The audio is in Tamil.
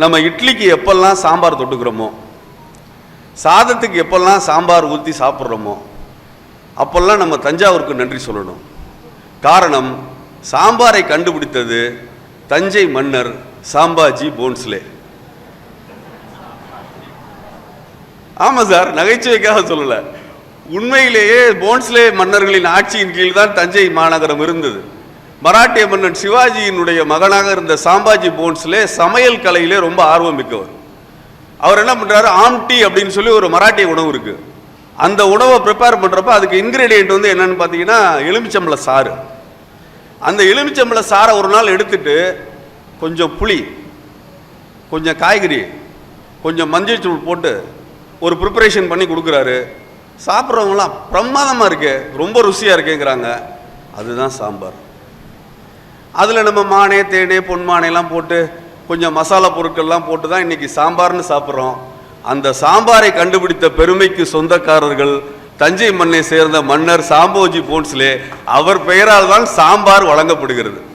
நம்ம இட்லிக்கு எப்பெல்லாம் சாம்பார் தொட்டுக்கிறோமோ சாதத்துக்கு எப்பெல்லாம் சாம்பார் ஊற்றி சாப்பிட்றோமோ அப்போல்லாம் நம்ம தஞ்சாவூருக்கு நன்றி சொல்லணும். காரணம் சாம்பாரை கண்டுபிடித்தது தஞ்சை மன்னர் சாம்பாஜி போன்ஸ்லே. ஆமாம் சார் நகைச்சுவைக்காக சொல்லலை. உண்மையிலேயே போன்ஸ்லே மன்னர்களின் ஆட்சியின் கீழ் தான் தஞ்சை மாநகரம் இருந்தது. மராட்டிய மன்னன் சிவாஜியினுடைய மகனாக இருந்த சாம்பாஜி போன்ஸ்லே சமையல் கலையிலே ரொம்ப ஆர்வம் மிக்கவர். அவர் என்ன பண்ணுறாரு ஆம்டி அப்படின்னு சொல்லி ஒரு மராட்டிய உணவு இருக்குது அந்த உணவை ப்ரிப்பேர் பண்ணுறப்ப அதுக்கு இன்க்ரீடியண்ட் வந்து என்னன்னு பார்த்தீங்கன்னா எலுமிச்சம்பழ சாறு. அந்த எலுமிச்சம்பழ சாறை ஒரு நாள் எடுத்துட்டு கொஞ்சம் புளி கொஞ்சம் காய்கறி கொஞ்சம் மஞ்சள் தூள் போட்டு ஒரு ப்ரிப்பரேஷன் பண்ணி கொடுக்குறாரு. சாப்பிட்றவங்களாம் பிரமாதமாக இருக்கு ரொம்ப ருசியாக இருக்குங்கிறாங்க. அதுதான் சாம்பார். அதில் நம்ம மானே தேனே பொன்மானைலாம் போட்டு கொஞ்சம் மசாலா பொருட்கள்லாம் போட்டு தான் இன்றைக்கி சாம்பார்னு சாப்பிட்றோம். அந்த சாம்பாரை கண்டுபிடித்த பெருமைக்கு சொந்தக்காரர்கள் தஞ்சை மண்ணை சேர்ந்த மன்னர் சாம்போஜி போன்ஸ்லே அவர் பெயரால் தான் சாம்பார் வழங்கப்படுகிறது.